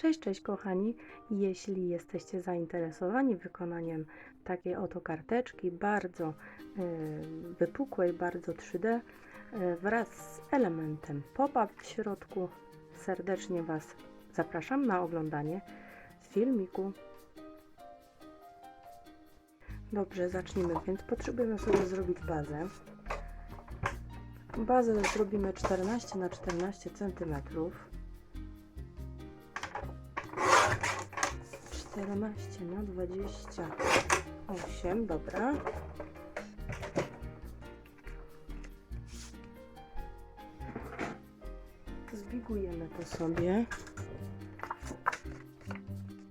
Cześć, cześć kochani. Jeśli jesteście zainteresowani wykonaniem takiej oto karteczki, bardzo y, wypukłej, bardzo 3D, y, wraz z elementem pop-up w środku, serdecznie Was zapraszam na oglądanie filmiku. Dobrze, zacznijmy. Więc potrzebujemy sobie zrobić bazę. Bazę zrobimy 14 na 14 cm. 14 na 28, dobra. Zbigujemy to sobie.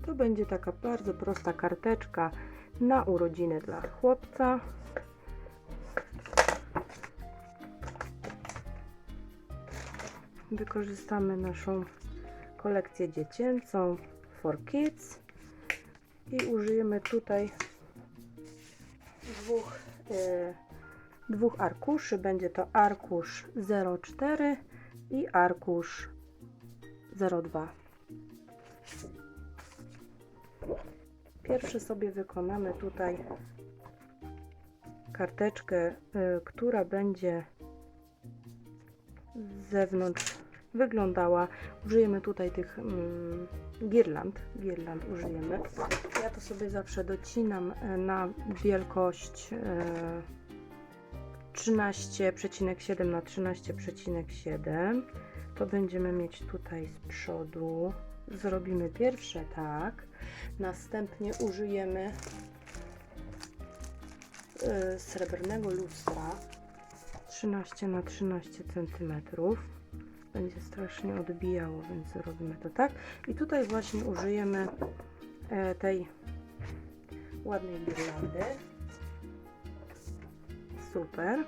To będzie taka bardzo prosta karteczka na urodziny dla chłopca. Wykorzystamy naszą kolekcję dziecięcą for Kids i użyjemy tutaj dwóch, e, dwóch arkuszy. Będzie to arkusz 04 i arkusz 02. Pierwszy sobie wykonamy tutaj karteczkę, e, która będzie z zewnątrz wyglądała. Użyjemy tutaj tych mm, girland. Girland użyjemy. Ja to sobie zawsze docinam e, na wielkość e, 13,7 na 13,7. To będziemy mieć tutaj z przodu. Zrobimy pierwsze tak. Następnie użyjemy e, srebrnego lustra 13 na 13 centymetrów będzie strasznie odbijało, więc zrobimy to tak. I tutaj właśnie użyjemy e, tej ładnej girlandy. Super.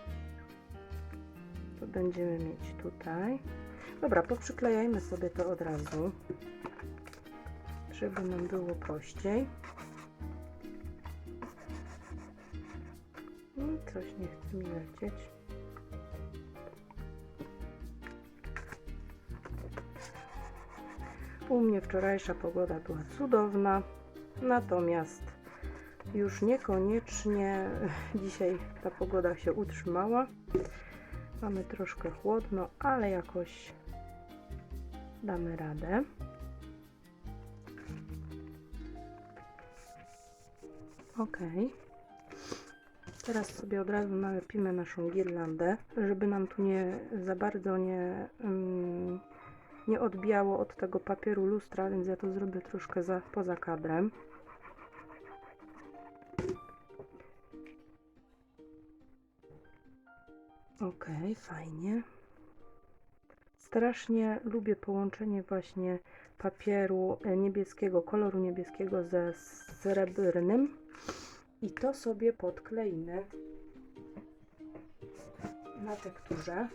To będziemy mieć tutaj. Dobra, poprzyklejajmy sobie to od razu, żeby nam było prościej. No, coś nie chce mi lecieć. U mnie wczorajsza pogoda była cudowna, natomiast już niekoniecznie dzisiaj ta pogoda się utrzymała. Mamy troszkę chłodno, ale jakoś damy radę. Ok. Teraz sobie od razu nalepimy naszą girlandę, żeby nam tu nie za bardzo nie mm, nie odbijało od tego papieru lustra, więc ja to zrobię troszkę za, poza kadrem. Ok, fajnie. Strasznie lubię połączenie właśnie papieru niebieskiego, koloru niebieskiego ze srebrnym i to sobie podkleimy na tekturze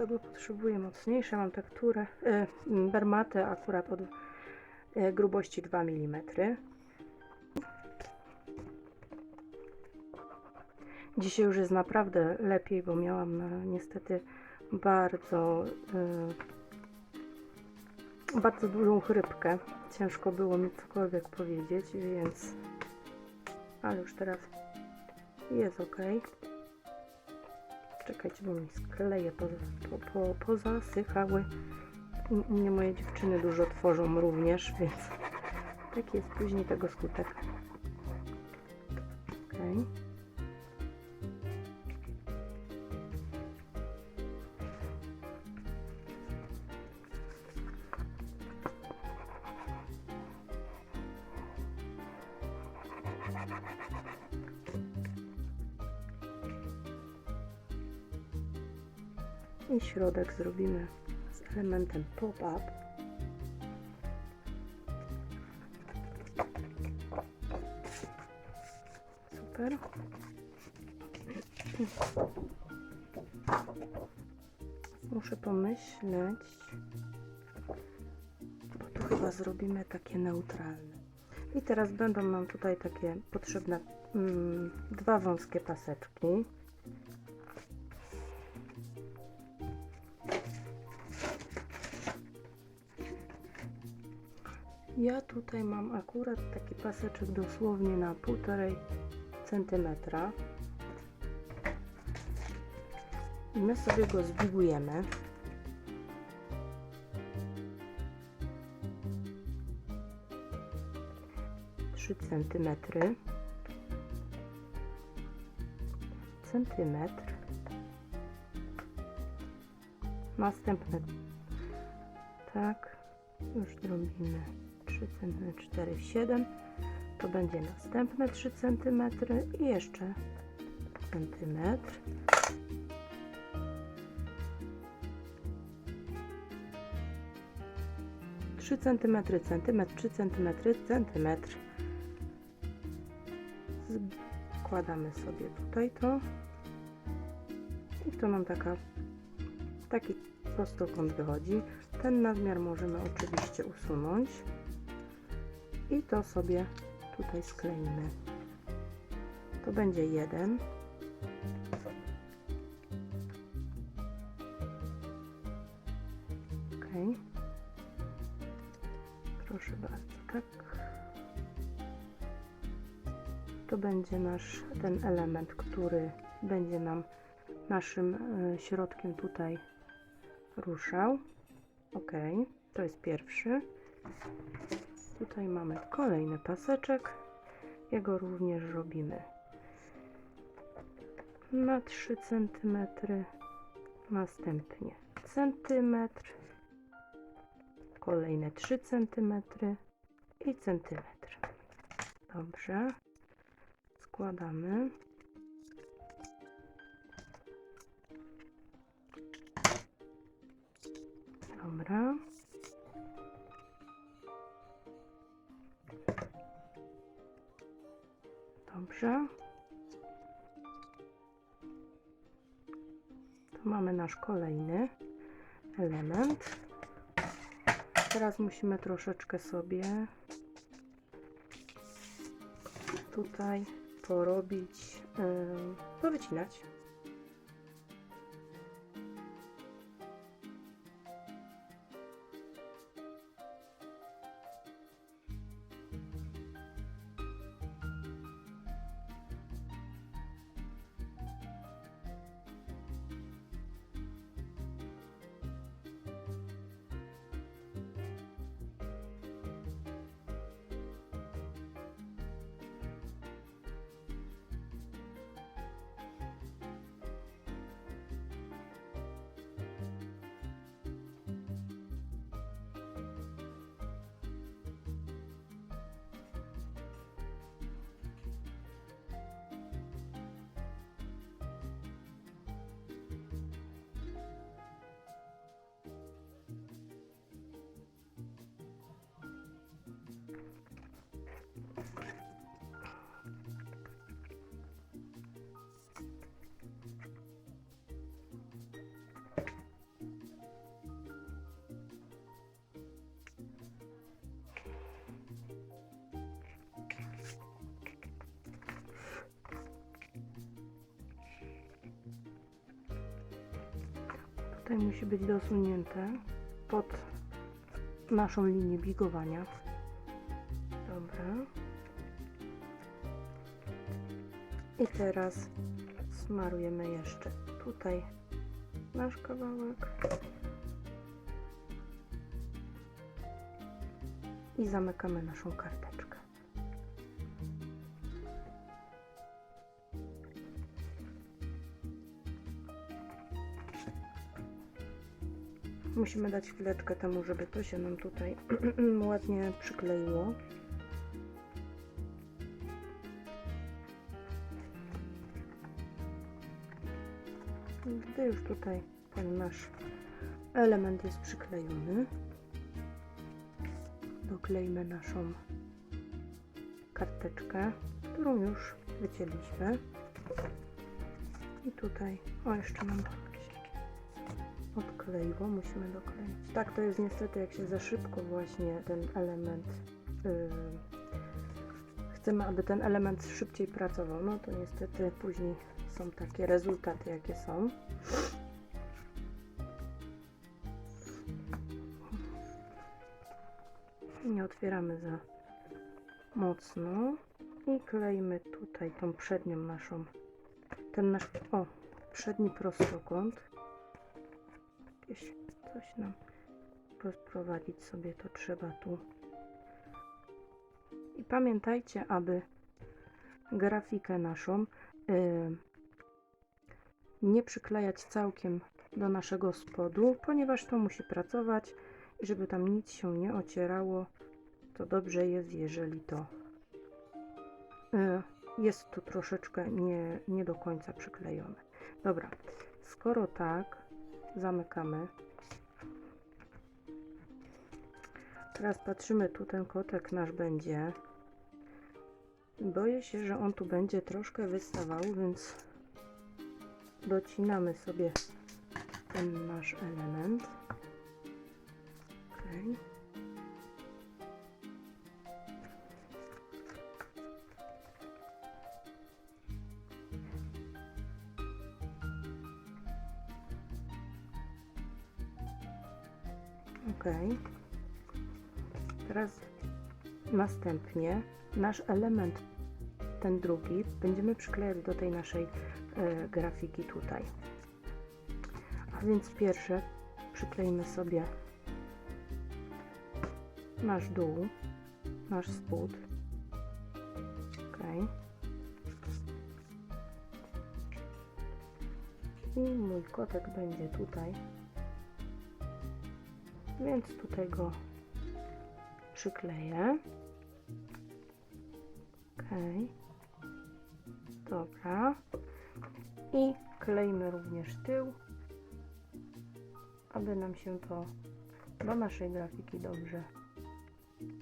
tego potrzebuję mocniejsze. Mam tekturę, e, bermatę akurat od e, grubości 2 mm. Dzisiaj już jest naprawdę lepiej, bo miałam na, niestety bardzo e, bardzo dużą chrypkę. Ciężko było mi cokolwiek powiedzieć, więc ale już teraz jest ok. Czekajcie, bo mi skleje po, po, po, pozasychały. U moje dziewczyny dużo tworzą również, więc taki jest później tego skutek. Środek zrobimy z elementem pop-up. Super. Muszę pomyśleć, bo tu chyba zrobimy takie neutralne. I teraz będą nam tutaj takie potrzebne mm, dwa wąskie paseczki. Ja tutaj mam akurat taki paseczek dosłownie na półtorej centymetra. I my sobie go zbigujemy. Trzy centymetry. Centymetr. Następny. Tak. Już drobimy 3 cm, 4, 7. To będzie następne 3 cm i jeszcze centymetr. Trzy centymetry, centymetr, trzy centymetry, centymetr. Składamy sobie tutaj to. I to nam taka, taki prostokąt wychodzi. Ten nadmiar możemy oczywiście usunąć i to sobie tutaj skleimy. To będzie jeden. Ok. Proszę bardzo, tak. To będzie nasz ten element, który będzie nam naszym e, środkiem tutaj ruszał. Ok, to jest pierwszy. Tutaj mamy kolejny paseczek. Jego również robimy na 3 cm, następnie centymetr, kolejne 3 cm i centymetr. Dobrze, składamy. Dobra. Dobrze. Tu mamy nasz kolejny element. Teraz musimy troszeczkę sobie tutaj porobić, yy, powycinać. Tutaj musi być dosunięte pod naszą linię bigowania. Dobra. I teraz smarujemy jeszcze tutaj nasz kawałek. I zamykamy naszą karteczkę. Musimy dać chwileczkę temu, żeby to się nam tutaj ładnie przykleiło. Gdy już tutaj ten nasz element jest przyklejony, doklejmy naszą karteczkę, którą już wycięliśmy. I tutaj, o jeszcze nam odkleiło, musimy dokleić. Tak, to jest niestety, jak się za szybko właśnie ten element yy, chcemy, aby ten element szybciej pracował, no to niestety później są takie rezultaty, jakie są. Nie otwieramy za mocno. I kleimy tutaj tą przednią naszą, ten nasz, o, przedni prostokąt. Jakieś coś nam rozprowadzić sobie to trzeba tu. I pamiętajcie, aby grafikę naszą y, nie przyklejać całkiem do naszego spodu, ponieważ to musi pracować i żeby tam nic się nie ocierało, to dobrze jest, jeżeli to y, jest tu troszeczkę nie, nie do końca przyklejone. Dobra, skoro tak, zamykamy. Teraz patrzymy, tu ten kotek nasz będzie. Boję się, że on tu będzie troszkę wystawał, więc docinamy sobie ten nasz element. Okay. Następnie nasz element, ten drugi, będziemy przyklejać do tej naszej e, grafiki tutaj. A więc pierwsze przykleimy sobie nasz dół, nasz spód. Ok. I mój kotek będzie tutaj. Więc tutaj go przykleję. Ok. Dobra. I klejmy również tył, aby nam się to do naszej grafiki dobrze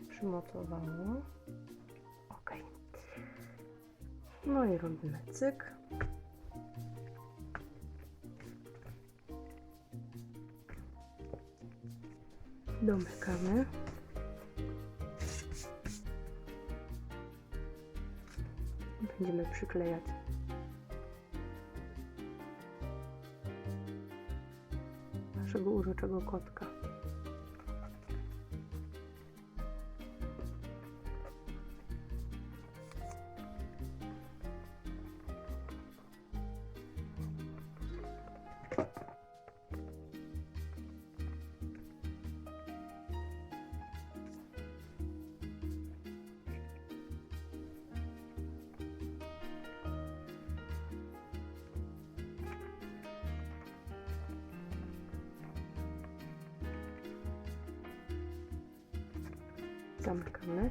przymocowało. Ok. No i robimy cyk. Domykamy. Będziemy przyklejać naszego uroczego kotka. Zamykamy.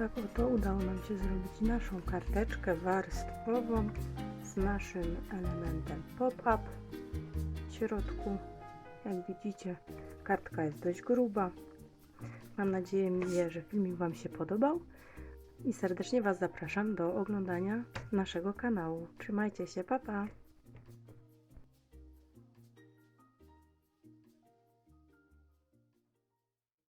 Tak oto udało nam się zrobić naszą karteczkę warstwową z naszym elementem pop-up. W środku, jak widzicie, kartka jest dość gruba. Mam nadzieję, że filmik Wam się podobał i serdecznie Was zapraszam do oglądania naszego kanału. Trzymajcie się, pa pa!